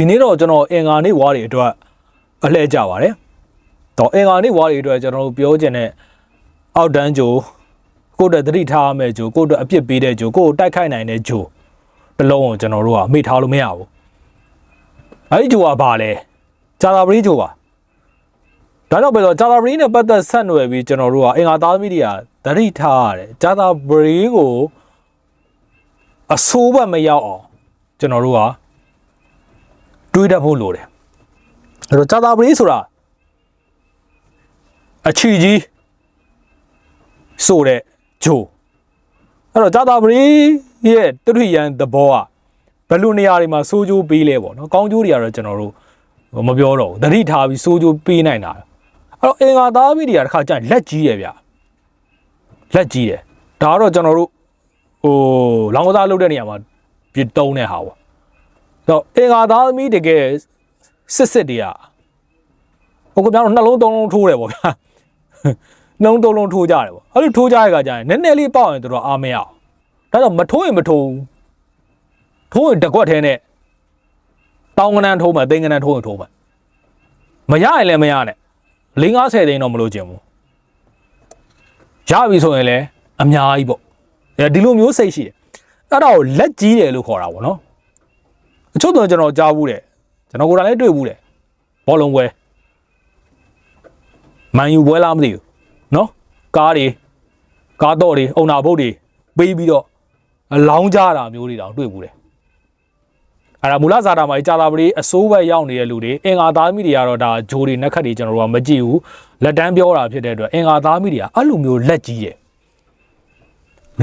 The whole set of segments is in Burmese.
ဒီနေ့တော့ကျွန်တော်အင်္ဂါနေ့ဝါးတွေအတွက်အလှည့်ကြပါတယ်တော့အင်္ဂါနေ့ဝါးတွေအတွက်ကျွန်တော်တို့ပြောချင်တဲ့အောက်တန်းဂျိုကိုယ့်အတွက်သတိထားရမယ့်ဂျိုကိုယ့်အတွက်အပြစ်ပေးတဲ့ဂျိုကိုယ့်ကိုတိုက်ခိုက်နိုင်တဲ့ဂျိုတစ်လုံးကိုကျွန်တော်တို့ကမေ့ထားလို့မရဘူးအဲ့ဒီဂျိုကဘာလဲဂျာတာပရီဂျိုပါဒါကြောင့်ပဲတော့ဂျာတာပရီနဲ့ပတ်သက်ဆက်နွယ်ပြီးကျွန်တော်တို့ကအင်္ဂါသားသမီးတွေကသတိထားရတယ်ဂျာတာပရီကိုအဆိုးဘက်မရောက်အောင်ကျွန်တော်တို့က တွေးတတ်ဖို့လိုတယ်အဲ့တော့ဂျာတာပရီဆိုတာအချီကြီးဆိုတဲ့ဂျိုအဲ့တော့ဂျာတာပရီရဲ့တရိယန်သဘောကဘယ်လိုနေရာတွေမှာစိုးကြိုးပေးလဲပေါ့နော်ကောင်းကျိုးတွေကတော့ကျွန်တော်တို့မပြောတော့ဘူးသတိထားပြီးစိုးကြိုးပေးနိုင်တာအဲ့တော့အင်္ဂါသားမိတွေကတစ်ခါကျရင်လက်ကြီးတယ်ဗျလက်ကြီးတယ်ဒါကတော့ကျွန်တော်တို့ဟိုလောင်းကစားလုပ်တဲ့နေရာမှာပြတုံးတဲ့ဟာပေါ့ တော့အင်္ဂါသားသမီးတကယ်စစ်စစ်တွေကဟိုကပြောင်းနှလုံးသုံးလုံးထိုးတယ်ပေါ့ဗျာနှလုံးသုံးလုံးထိုးကြတယ်ပေါ့အဲ့လိုထိုးကြရကကြာရင်နည်းနည်းလေးပေါက်ရင်တို့တော့အားမရအောင်ဒါကြောင့်မထိုးရင်မထိုးဘူးထိုးရင်တကွက်ထဲနဲ့တောင်းကနန်းထိုးမှသိန်းကနန်းထိုးရင်ထိုးမှမရရင်လည်းမရနဲ့၄50သိန်းတော့မလို့ကျင်ဘူးရပြီဆိုရင်လည်းအများကြီးပေါ့ဒီလိုမျိုးစိတ်ရှိတယ်အဲ့ဒါကိုလက်ကြီးတယ်လို့ခေါ်တာပေါ့နော် အချို့တော့ကျွန်တော်ကြားဘူးတယ်ကျွန်တော်ကိုယ်တိုင်လည်းတွေ့ဘူးတယ်ဘောလုံးပွဲမန်ယူပွဲလားမသိဘူးနော်ကားတွေကားတော့တွေအုံနာဘုတ်တွေပေးပြီးတော့လောင်းကြတာမျိုးတွေတောင်တွေ့ဘူးတယ်အဲ့ဒါမူလဇာတာမှာကြာတာပလေးအစိုးဘက်ရောက်နေတဲ့လူတွေအင်္ဂါသားမိတွေကတော့ဒါဂျိုတွေနက်ခတ်တွေကျွန်တော်တို့ကမကြည့်ဘူးလက်တန်းပြောတာဖြစ်တဲ့အတွက်အင်္ဂါသားမိတွေကအဲ့လိုမျိုးလက်ကြီးတယ်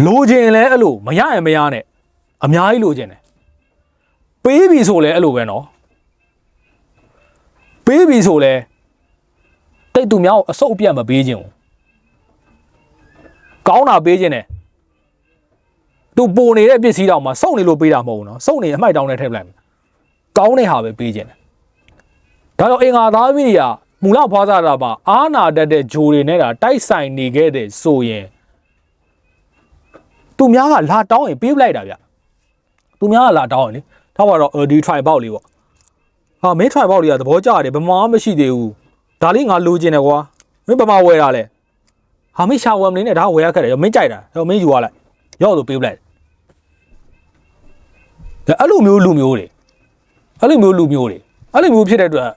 လိုချင်လဲအဲ့လိုမရရင်မရနဲ့အများကြီးလိုချင်တယ် ပေးပြီဆိုလဲအဲ့လိုပဲနော်ပေးပြီဆိုလဲတိတ်သူများကိုအဆုတ်အပြတ်မပေးခြင်းဘူးကောင်းတာပေးခြင်းတယ်သူပိုနေတဲ့ပစ္စည်းတောင်မှစုံနေလို့ပေးတာမဟုတ်ဘူးနော်စုံနေအမိုက်တောင်းနဲ့ထည့်ပလိုက်မယ်ကောင်းတဲ့ဟာပဲပေးခြင်းတယ်ဒါကြောင့်အင်္ဂါသားမိတွေကမူလဖွားစားတာပါအာနာတတ်တဲ့ဂျိုတွေနဲ့တာတိုက်ဆိုင်နေခဲ့တဲ့ဆိုရင်သူများကလာတောင်းရင်ပေးပလိုက်တာဗျသူများကလာတောင်းရင်လေ ထားပါတော့ဒီ try ပေါက်လေးပေါ့ဟာမင်း try ပေါက်လေးကသဘောကျတယ်ဘယ်မှာမှမရှိသေးဘူးဒါလေးငါလိုချင်တယ်ကွာမင်းဘယ်မှာဝယ်တာလဲဟာမင်းရှာဝယ်မနေနဲ့ဒါဝယ်ရခက်တယ်မင်းကြိုက်တာတော့မင်းယူရလိုက်ရောက်လို့ပေးပလိုက်အဲ့လိုမျိုးလူမျိုးတွေအဲ့လိုမျိုးလူမျိုးတွေအဲ့လိုမျိုးဖြစ်တဲ့အတွက်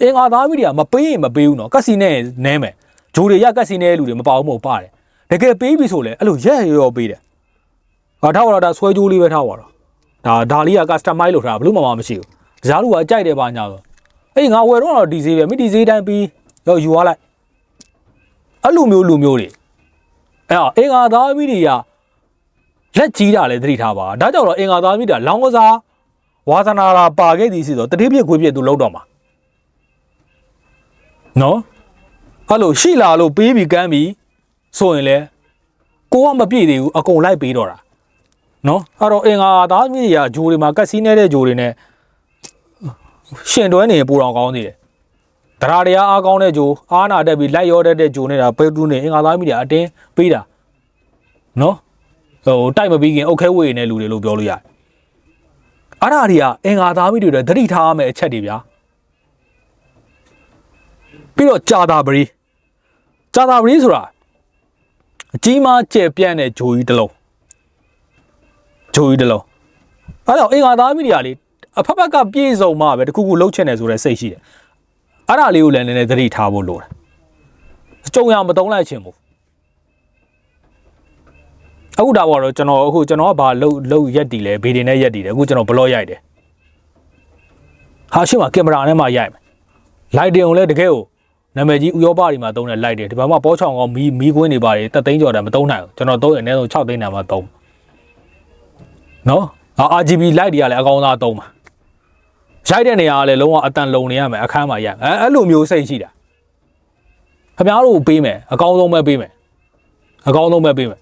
အင်္ဂါသားမိတွေကမပေးရင်မပေးဘူးနော်ကက်စီနဲ့နဲမယ်ဂျိုတွေရကက်စီနဲ့လူတွေမပါဘူးမဟုတ်ပါတယ်တကယ်ပေးပြီဆိုလဲအဲ့လိုရက်ရောပေးတယ်ဟာထားပါတော့ဒါဆွဲကြိုးလေးပဲထားပါတော့ ဒါဒါလေးက customize လုပ်ထားတာဘလို့မှမရှိဘူးတခြားလူကအကြိုက်တယ်ပါညာဆိုအေးငါဝယ်တော့တော့ဒီဈေးပဲမိဒီဈေးတိုင်းပြီးရောယူသွားလိုက်အဲ့လိုမျိုးလူမျိုးတွေအဲ့တော့အင်္ဂါသားမိတွေကလက်ကြီးတာလည်းသတိထားပါဒါကြောင့်တော့အင်္ဂါသားမိတွေကလောင်းကစားဝါသနာလာပါခဲ့သည်စီဆိုတတိပြည့်ခွေးပြည့်သူလောက်တော့မှာနော်အဲ့လိုရှိလာလို့ပေးပြီးကမ်းပြီးဆိုရင်လေကိုကမပြည့်သေးဘူးအကုန်လိုက်ပေးတော့တာ နော်အဲ့တော့အင်္ဂါသားမြည်ရဂျိုတွေမှာကက်စီနေတဲ့ဂျိုတွေနဲ့ရှင်တွဲနေပူတော်ကောင်းသေးတယ်။တရားတရားအားကောင်းတဲ့ဂျိုအားနာတက်ပြီးလိုက်ရောတဲ့တဲ့ဂျိုနေတာပေတူးနေအင်္ဂါသားမြည်ရအတင်းပေးတာနော်ဟိုတိုက်မပြီးခင်အုတ်ခဲဝေနေလူတွေလို့ပြောလို့ရတယ်။အဲ့ဒါတွေကအင်္ဂါသားမြည်တွေသတိထားရမယ့်အချက်တွေဗျာ။ပြီးတော့ကြာတာပရီကြာတာပရီဆိုတာအကြီးမားကျယ်ပြန့်တဲ့ဂျိုကြီးတစ်လုံး ဂျိုကြီးတလုံးအဲ့တော့အင်္ဂါသားမိတွေကလေအဖက်ဖက်ကပြည့်စုံမှပဲတခုခုလှုပ်ချင်တယ်ဆိုတဲ့စိတ်ရှိတယ်အဲ့ဒါလေးကိုလည်းနည်းနည်းသတိထားဖို့လိုတယ်ကြုံရမတုံးလိုက်ချင်ဘူးအခုဒါပေါ်တော့ကျွန်တော်အခုကျွန်တော်ကဘာလှုပ်လှုပ်ရက်တီလဲဗီဒီနဲ့ရက်တီတယ်အခုကျွန်တော်ဘလော့ရိုက်တယ်ဟာရှိမှကင်မရာနဲ့မှရိုက်မယ်လိုက်တင်ုံလည်းတကယ်ကိုနာမည်ကြီးဥရောပတွေမှာသုံးတဲ့လိုက်တယ်ဒီဘက်မှာပေါ်ချောင်ကောမီးမီးကွင်းတွေပါတယ်တက်သိန်းကျော်တယ်မသုံးနိုင်ဘူးကျွန်တော်သုံးရင်အနည်းဆုံး6သိန်းတန်မှသုံး နော်အာ RGB light တွေကလည်းအကောင်းသားသုံးပါရိုက်တဲ့နေရာကလည်းလုံးဝအတန်လုံနေရမယ်အခန်းမှာရိုက်အဲအဲ့လိုမျိုးစိတ်ရှိတာခင်ဗျားတို့ပေးမယ်အကောင်းဆုံးပဲပေးမယ်အကောင်းဆုံးပဲပေးမယ်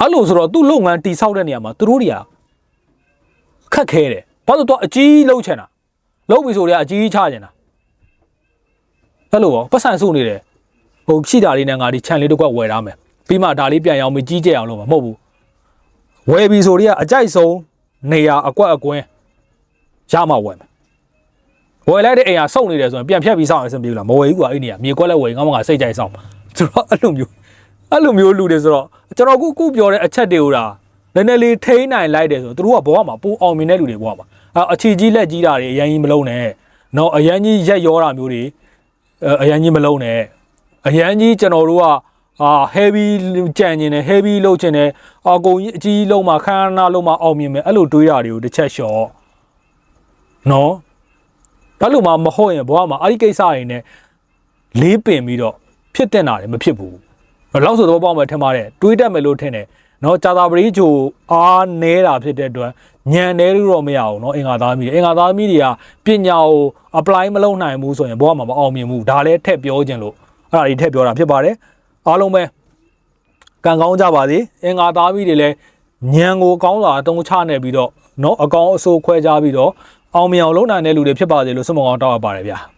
အဲ့လိုဆိုတော့သူ့လုပ်ငန်းတိဆောက်တဲ့နေရာမှာသူတို့တွေကခက်ခဲတယ်ဘာလို့တော့အကြီးလှုပ်ချင်တာလှုပ်ပြီဆိုတော့အကြီးချချင်တာအဲ့လိုပေါ့ပတ်စံစုနေတယ်ဟိုရှိတာလေးနဲ့ငါဒီခြံလေးတစ်ခွက်ဝယ်ထားမယ်ပြီးမှဒါလေးပြန်ရောင်းပြီးကြီးကျယ်အောင်လုပ်မှာမဟုတ်ဘူး ဝယ်ပြီဆိုတော့အကြိုက်ဆုံးနေရာအကွက်အကွင်းရမှဝယ်မယ်ဝယ်လိုက်တဲ့အိမ်ကစုံနေတယ်ဆိုရင်ပြန်ဖြတ်ပြီးစောင့်ရစင်ပြေဘူးလားမဝယ်ဘူးကွာအဲ့နေကမြေကွက်လက်ဝယ်ငါမကစိတ်ကြိုက်စောင့်ဆိုတော့အဲ့လိုမျိုးအဲ့လိုမျိုးလူတွေဆိုတော့ကျွန်တော်ခုခုပြောတဲ့အချက်တွေကိုဒါနည်းနည်းလေးထိန်းနိုင်လိုက်တယ်ဆိုတော့သူတို့ကဘဝမှာပူအောင်မြင်တဲ့လူတွေဘဝမှာအဲ့အချီကြီးလက်ကြီးတာတွေအရင်ကြီးမလုံးနဲ့နော်အရင်ကြီးရက်ရောတာမျိုးတွေအဲ့အရင်ကြီးမလုံးနဲ့အရင်ကြီးကျွန်တော်တို့က အာ heavy ကြံကျင်တယ် heavy လုပ်ကျင်တယ်အကုန်ကြီးအကြီးလုံးမှာခန်းနာလုံးမှာအောင်မြင်မယ်အဲ့လိုတွေးတာတွေကိုတစ်ချက်လျှော့နော်ဒါလိုမှမဟုတ်ရင်ဘဝမှာအဲ့ဒီကိစ္စတွေနဲ့လေးပင်ပြီးတော့ဖြစ်တင်တာလည်းမဖြစ်ဘူးလောက်ဆိုတော့ပေါ့မယ်ထင်ပါတယ်တွေးတတ်မယ်လို့ထင်တယ်နော်ကြာသာပရိဂျိုအားနဲတာဖြစ်တဲ့အတွက်ညံနေလို့တော့မရအောင်နော်အင်္ဂါသားမီးအင်္ဂါသားမီးတွေကပညာကို apply မလုပ်နိုင်ဘူးဆိုရင်ဘဝမှာမအောင်မြင်ဘူးဒါလည်းထက်ပြောခြင်းလို့အဲ့ဒါတွေထက်ပြောတာဖြစ်ပါတယ် အားလုံးပဲကံကောင်းကြပါစေအင်္ဂါသားမီးတွေလည်းညံကိုကောင်းစွာအတုံးချနေပြီးတော့เนาะအကောင်အဆိုးခွဲကြပြီးတော့အောင်မြင်အောင်လုပ်နိုင်တဲ့လူတွေဖြစ်ပါစေလို့ဆုမကောင်းတောက်ရပါတယ်ဗျာ။